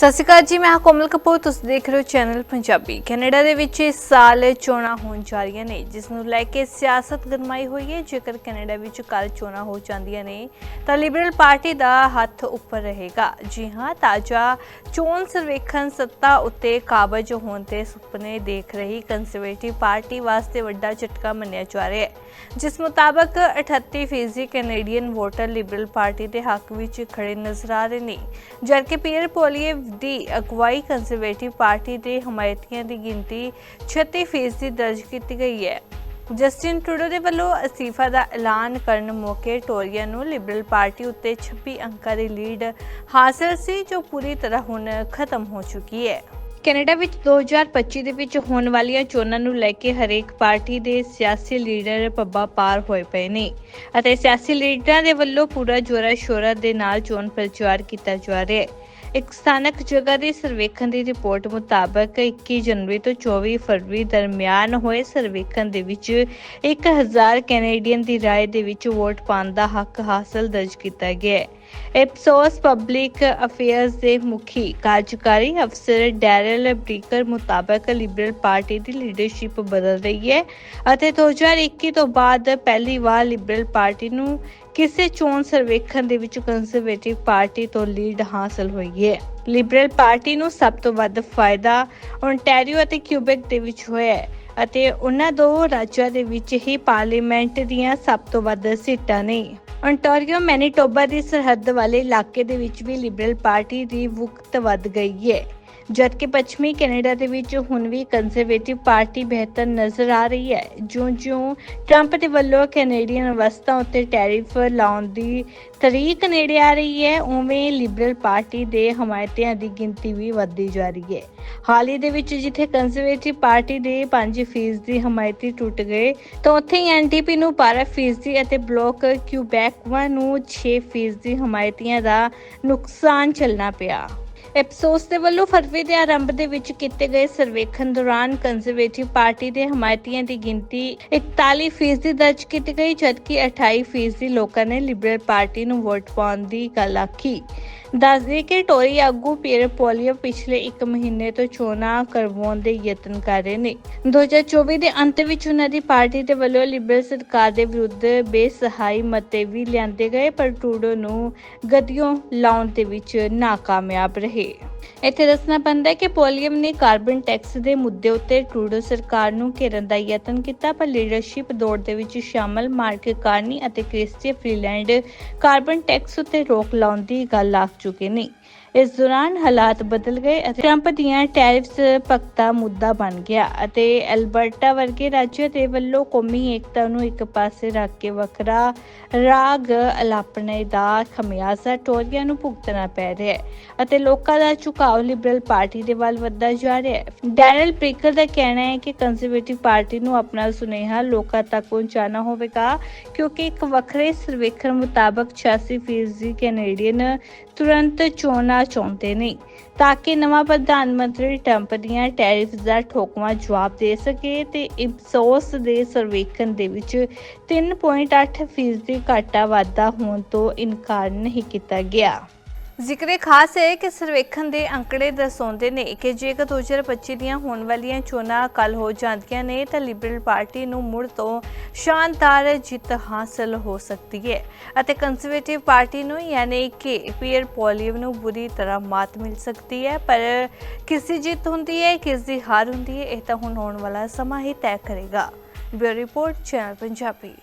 ਸਤਿ ਸ਼੍ਰੀ ਅਕਾਲ ਜੀ, ਮੈਂ ਹਾਂ ਕੋਮਲ ਕਪੂਰ, ਤੁਸੀਂ ਦੇਖ ਰਹੇ ਹੋ ਚੈਨਲ ਪੰਜਾਬੀ। ਕੈਨੇਡਾ ਦੇ ਵਿੱਚ ਇਸ ਸਾਲ ਚੋਣਾਂ ਹੋਣ ਜਾ ਰਹੀਆਂ ਨੇ, ਜਿਸ ਨੂੰ ਲੈ ਕੇ ਸਿਆਸਤ ਗਰਮਾਈ ਹੋਈ ਹੈ। ਜੇਕਰ ਕੈਨੇਡਾ ਵਿੱਚ ਕੱਲ ਚੋਣਾਂ ਹੋ ਜਾਂਦੀਆਂ ਨੇ, ਤਾਂ ਲਿਬਰਲ ਪਾਰਟੀ ਦਾ ਹੱਥ ਉੱਪਰ ਰਹੇਗਾ। ਜੀ ਹਾਂ, ਤਾਜ਼ਾ ਚੋਣ ਸਰਵੇਖਣ ਸੱਤਾ ਉੱਤੇ ਕਾਬਜ ਹੋਣ ਦੇ ਸੁਪਨੇ ਦੇਖ ਰਹੀ ਕੰਜ਼ਰਵੇਟਿਵ ਪਾਰਟੀ ਵਾਸਤੇ ਵੱਡਾ ਝਟਕਾ ਮੰਨਿਆ ਜਾ ਰਿਹਾ ਹੈ, ਜਿਸ ਮੁਤਾਬਕ 38% ਕੈਨੇਡੀਅਨ ਵੋਟਰ ਲਿਬਰਲ ਪਾਰਟੀ ਦੇ ਹੱਕ ਵਿੱਚ ਖੜੇ ਨਜ਼ਰ ਆ ਰਹੇ ਨੇ। ਜਦਕਿ ਪੀਅਰ ਪੋਲੀਏ ਦੀ ਅਗਵਾਈ ਕੰਜ਼ਰਵੇਟਿਵ ਪਾਰਟੀ ਦੇ ਹਮਾਇਤੀਆਂ ਦੀ ਗਿਣਤੀ 36% ਦਰਜ ਕੀਤੀ ਗਈ ਹੈ। ਜਸਟਿਨ ਟਰੂਡੋ ਦੇ ਵੱਲੋਂ ਅਸਤੀਫਾ ਦਾ ਐਲਾਨ ਕਰਨ ਮੌਕੇ ਟੋਰੀਆ ਨੂੰ ਲਿਬਰਲ ਪਾਰਟੀ ਉੱਤੇ 26 ਅੰਕਾਂ ਦੀ ਲੀਡ ਹਾਸਲ ਸੀ, ਜੋ ਪੂਰੀ ਤਰ੍ਹਾਂ ਹੁਣ ਖਤਮ ਹੋ ਚੁੱਕੀ ਹੈ। ਕੈਨੇਡਾ ਵਿੱਚ 2025 ਦੇ ਵਿੱਚ ਹੋਣ ਵਾਲੀਆਂ ਚੋਣਾਂ ਨੂੰ ਲੈ ਕੇ ਹਰੇਕ ਪਾਰਟੀ ਦੇ ਸਿਆਸੀ ਲੀਡਰ ਪੱਬਾ ਪਾਰ ਹੋਏ ਪਏ ਨੇ ਅਤੇ ਸਿਆਸੀ ਲੀਡਰਾਂ ਦੇ ਵੱਲੋਂ ਪੂਰਾ ਜੋਰਾ ਸ਼ੋਰਾ ਦੇ ਨਾਲ ਚੋਣ ਪ੍ਰਚਾਰ ਕੀਤਾ ਜਾ ਰਿਹਾ ਹੈ। ਇੱਕ ਸਥਾਨਕ ਜਗ੍ਹਾ ਦੇ ਸਰਵੇਖਣ ਦੀ ਰਿਪੋਰਟ ਮੁਤਾਬਕ 21 ਜਨਵਰੀ ਤੋਂ 24 ਫਰਵਰੀ ਦਰਮਿਆਨ ਹੋਏ ਸਰਵੇਖਣ ਦੇ ਵਿੱਚ 1000 ਕੈਨੇਡੀਅਨ ਦੀ ਰਾਏ ਦੇ ਵਿੱਚ ਵੋਟ ਪਾਉਣ ਦਾ ਹੱਕ ਹਾਸਲ ਦਰਜ ਕੀਤਾ ਗਿਆ ਐਪਸੋਸ ਪਬਲਿਕ ਅਫੇਅਰਸ ਦੇ ਮੁਖੀ ਕਾਰਜਕਾਰੀ ਅਫਸਰ ਡੈਰਲ ਬ੍ਰੀਕਰ ਮੁਤਾਬਕ ਲਿਬਰਲ ਪਾਰਟੀ ਦੀ ਲੀਡਰਸ਼ਿਪ ਬਦਲ ਰਹੀ ਹੈ ਅਤੇ 2021 ਤੋਂ ਬਾਅਦ ਪਹਿਲੀ ਵਾਰ ਲਿਬਰਲ ਪਾਰਟੀ ਨੂੰ ਕਿਸੇ ਚੋਣ ਸਰਵੇਖਣ ਦੇ ਵਿੱਚ ਕੰਜ਼ਰਵੇਟਿਵ ਪਾਰਟੀ ਤੋਂ ਲੀਡ ਹਾਸਲ ਹੋਈ ਹੈ। ਲਿਬਰਲ ਪਾਰਟੀ ਨੂੰ ਸਭ ਤੋਂ ਵੱਧ ਫਾਇਦਾ ਓਨਟਾਰੀਓ ਅਤੇ ਕਿਊਬੈਕ ਦੇ ਵਿੱਚ ਹੋਇਆ ਹੈ ਅਤੇ ਉਹਨਾਂ ਦੋ ਰਾਜਾਂ ਦੇ ਵਿੱਚ ਹੀ ਪਾਰਲੀਮੈਂਟ ਦੀਆਂ ਸਭ ਤੋਂ ਵੱਧ ਸੀਟਾਂ ਨੇ। Ontario ਮੈਨੀਟੋਬਾ ਦੀ ਸਰਹੱਦ ਵਾਲੇ ਇਲਾਕੇ ਦੇ ਵਿੱਚ ਵੀ ਲਿਬਰਲ ਪਾਰਟੀ ਦੀ ਵੁਕਤ ਵੱਧ ਗਈ ਹੈ। ਜਦਕਿ ਪੱਛਮੀ ਕੈਨੇਡਾ ਦੇ ਵਿੱਚ ਹੁਣ ਵੀ ਕੰਜ਼ਰਵੇਟਿਵ ਪਾਰਟੀ ਬਿਹਤਰ ਨਜ਼ਰ ਆ ਰਹੀ ਹੈ। ਜਿਉਂ-ਜਿਉਂ ਟਰੰਪ ਦੇ ਵੱਲੋਂ ਕੈਨੇਡੀਅਨ ਵਸਤਾਂ ਉੱਤੇ ਟੈਰਿਫ ਲਾਉਣ ਦੀ ਤਰੀਕ ਨੇੜੇ ਆ ਰਹੀ ਹੈ, ਉਵੇਂ ਲਿਬਰਲ ਪਾਰਟੀ ਦੇ ਹਮਾਇਤੀਆਂ ਦੀ ਗਿਣਤੀ ਵੀ ਵੱਧਦੀ ਜਾ ਰਹੀ ਹੈ। ਹਾਲ ਹੀ ਦੇ ਵਿੱਚ ਜਿੱਥੇ ਕੰਜ਼ਰਵੇਟਿਵ ਪਾਰਟੀ ਦੇ 5% ਦੀ ਹਮਾਇਤੀ ਟੁੱਟ ਗਏ, ਤਾਂ ਉੱਥੇ ਹੀ ਐਨਡੀਪੀ ਨੂੰ 12% ਅਤੇ ਬਲੋਕ ਕਿਊਬੈਕ ਨੂੰ 6% ਦੀ ਹਮਾਇਤੀਆਂ ਦਾ ਨੁਕਸਾਨ ਚੱਲਣਾ ਪਿਆ। ਐਪਸੋਸ ਦੇ ਵੱਲੋਂ ਫਰਵਰੀ ਦੇ ਆਰੰਭ ਦੇ ਵਿੱਚ ਕੀਤੇ ਗਏ ਸਰਵੇਖਣ ਦੌਰਾਨ ਕੰਜ਼ਰਵੇਟਿਵ ਪਾਰਟੀ ਦੇ ਹਮਾਇਤੀਆਂ ਦੀ ਗਿਣਤੀ 41% ਦਰਜ ਕੀਤੀ ਗਈ, ਜਦਕਿ 28% ਦੀ ਲੋਕਾਂ ਨੇ ਲਿਬਰਲ ਪਾਰਟੀ ਨੂੰ ਵੋਟ ਪਾਉਣ ਦੀ ਗੱਲ ਆਖੀ। ਦੱਸਦੇ ਕਿ ਟੋਰੀ ਆਗੂ ਪੀਅਰ ਪੋਲੀਓ ਪਿਛਲੇ 1 ਮਹੀਨੇ ਤੋਂ ਚੋਣਾਂ ਕਰਵਾਉਣ ਦੇ ਯਤਨ ਕਰ ਰਹੇ ਨੇ। 2024 ਦੇ ਅੰਤ ਵਿੱਚ ਉਹਨਾਂ ਦੀ ਪਾਰਟੀ ਦੇ ਵੱਲੋਂ ਲਿਬਰਲ ਸਰਕਾਰ ਦੇ ਵਿਰੁੱਧ ਬੇਸਹਾਈ ਮਤੇ ਵੀ ਲਿਆਂਦੇ ਗਏ, ਪਰ ਟਰੂਡੋ ਨੂੰ ਗਦੀਓਂ ਲਾਉਣ ਦੇ ਵਿੱਚ ਨਾਕਾਮਯਾਬ ਰਹੇ। ਇੱਥੇ ਦੱਸਣਾ ਪੈਂਦਾ ਹੈ ਕਿ ਪੋਲੀਅਮ ਨੇ ਕਾਰਬਨ ਟੈਕਸ ਦੇ ਮੁੱਦੇ ਉੱਤੇ ਟਰੂਡੋ ਸਰਕਾਰ ਨੂੰ ਘੇਰਨ ਦਾ ਯਤਨ ਕੀਤਾ, ਪਰ ਲੀਡਰਸ਼ਿਪ ਦੌੜ ਦੇ ਵਿੱਚ ਸ਼ਾਮਲ ਮਾਰਕ ਕਾਰਨੀ ਅਤੇ ਕ੍ਰਿਸਟੀ ਫ੍ਰੀਲੈਂਡ ਕਾਰਬਨ ਟੈਕਸ ਉੱਤੇ ਰੋਕ ਲਾਉਣ ਦੀ ਗੱਲ ਆਖ ਚੁੱਕੇ ਨੇ। ਇਸ ਦੌਰਾਨ ਹਾਲਾਤ ਬਦਲ ਗਏ ਅਤੇ ਟਰੰਪ ਦੀਆਂ ਟੈਰਿਫਸ ਪੱਕਾ ਮੁੱਦਾ ਬਣ ਗਿਆ ਅਤੇ ਐਲਬਰਟਾ ਵਰਗੇ ਰਾਜ ਦੇ ਵੱਲੋਂ ਕੌਮੀ ਏਕਤਾ ਨੂੰ ਇੱਕ ਪਾਸੇ ਰੱਖ ਕੇ ਵੱਖਰਾ ਰਾਗ ਅਲਾਪਣੇ ਦਾ ਖਮਿਆਜ਼ਾ ਟੋਰੀਆ ਨੂੰ ਭੁਗਤਣਾ ਪੈ ਰਿਹਾ ਹੈ ਅਤੇ ਲੋਕਾਂ ਦਾ ਝੁਕਾਅ ਲਿਬਰਲ ਪਾਰਟੀ ਦੇ ਵੱਲ ਵੱਧਦਾ ਜਾ ਰਿਹਾ ਹੈ। ਡੈਰਲ ਪ੍ਰੀਕਰ ਦਾ ਕਹਿਣਾ ਹੈ ਕਿ ਕੰਜ਼ਰਵੇਟਿਵ ਪਾਰਟੀ ਨੂੰ ਆਪਣਾ ਸੁਨੇਹਾ ਲੋਕਾਂ ਤੱਕ ਪਹੁੰਚਾਉਣਾ ਹੋਵੇਗਾ ਕਿਉਂਕਿ ਇੱਕ ਵੱਖਰੇ ਸਰਵੇਖਣ ਮੁਤਾਬਕ 86% ਕੈਨੇਡੀਅਨ ਤੁਰੰਤ ਚੋਣਾਂ ਚਾਹੁੰਦੇ ਨੇ ਤਾਂ ਕਿ ਨਵਾਂ ਪ੍ਰਧਾਨ ਮੰਤਰੀ ਟਰੰਪ ਦੀਆਂ ਟੈਰਿਫ ਦਾ ਠੋਕਵਾਂ ਜਵਾਬ ਦੇ ਸਕੇ ਤੇ ਇਪਸੋਸ ਦੇ ਸਰਵੇਖਣ ਦੇ ਵਿੱਚ 3.8% ਫੀਸਦੀ ਘਾਟਾ ਵਾਧਾ ਹੋਣ ਤੋਂ ਇਨਕਾਰ ਨਹੀਂ ਕੀਤਾ ਗਿਆ। ਜ਼ਿਕਰੇ ਖਾਸ ਹੈ ਕਿ ਸਰਵੇਖਣ ਦੇ ਅੰਕੜੇ ਦਰਸਾਉਂਦੇ ਨੇ ਕਿ ਜੇਕਰ 2025 ਦੀਆਂ ਹੋਣ ਵਾਲੀਆਂ ਚੋਣਾਂ ਕੱਲ ਹੋ ਜਾਂਦੀਆਂ ਨੇ, ਤਾਂ ਲਿਬਰਲ ਪਾਰਟੀ ਨੂੰ ਮੁੜ ਤੋਂ ਸ਼ਾਨਦਾਰ ਜਿੱਤ ਹਾਸਲ ਹੋ ਸਕਦੀ ਹੈ। ਅਤੇ ਕੰਜ਼ਰਵੇਟਿਵ ਪਾਰਟੀ ਨੂੰ ਯਾਨੀ ਕਿ ਪੀਅਰ ਪੋਲੀਅਮ ਨੂੰ ਬੁਰੀ ਤਰ੍ਹਾਂ ਮਾਤ ਮਿਲ ਸਕਦੀ ਹੈ, ਪਰ ਕਿਸ ਦੀ ਜਿੱਤ ਹੁੰਦੀ ਹੈ, ਕਿਸ ਦੀ ਹਾਰ ਹੁੰਦੀ ਹੈ, ਇਹ ਤਾਂ ਹੁਣ ਆਉਣ ਵਾਲਾ ਸਮਾਂ ਹੀ ਤੈਅ ਕਰੇਗਾ। Bureau report, channel Punjabi.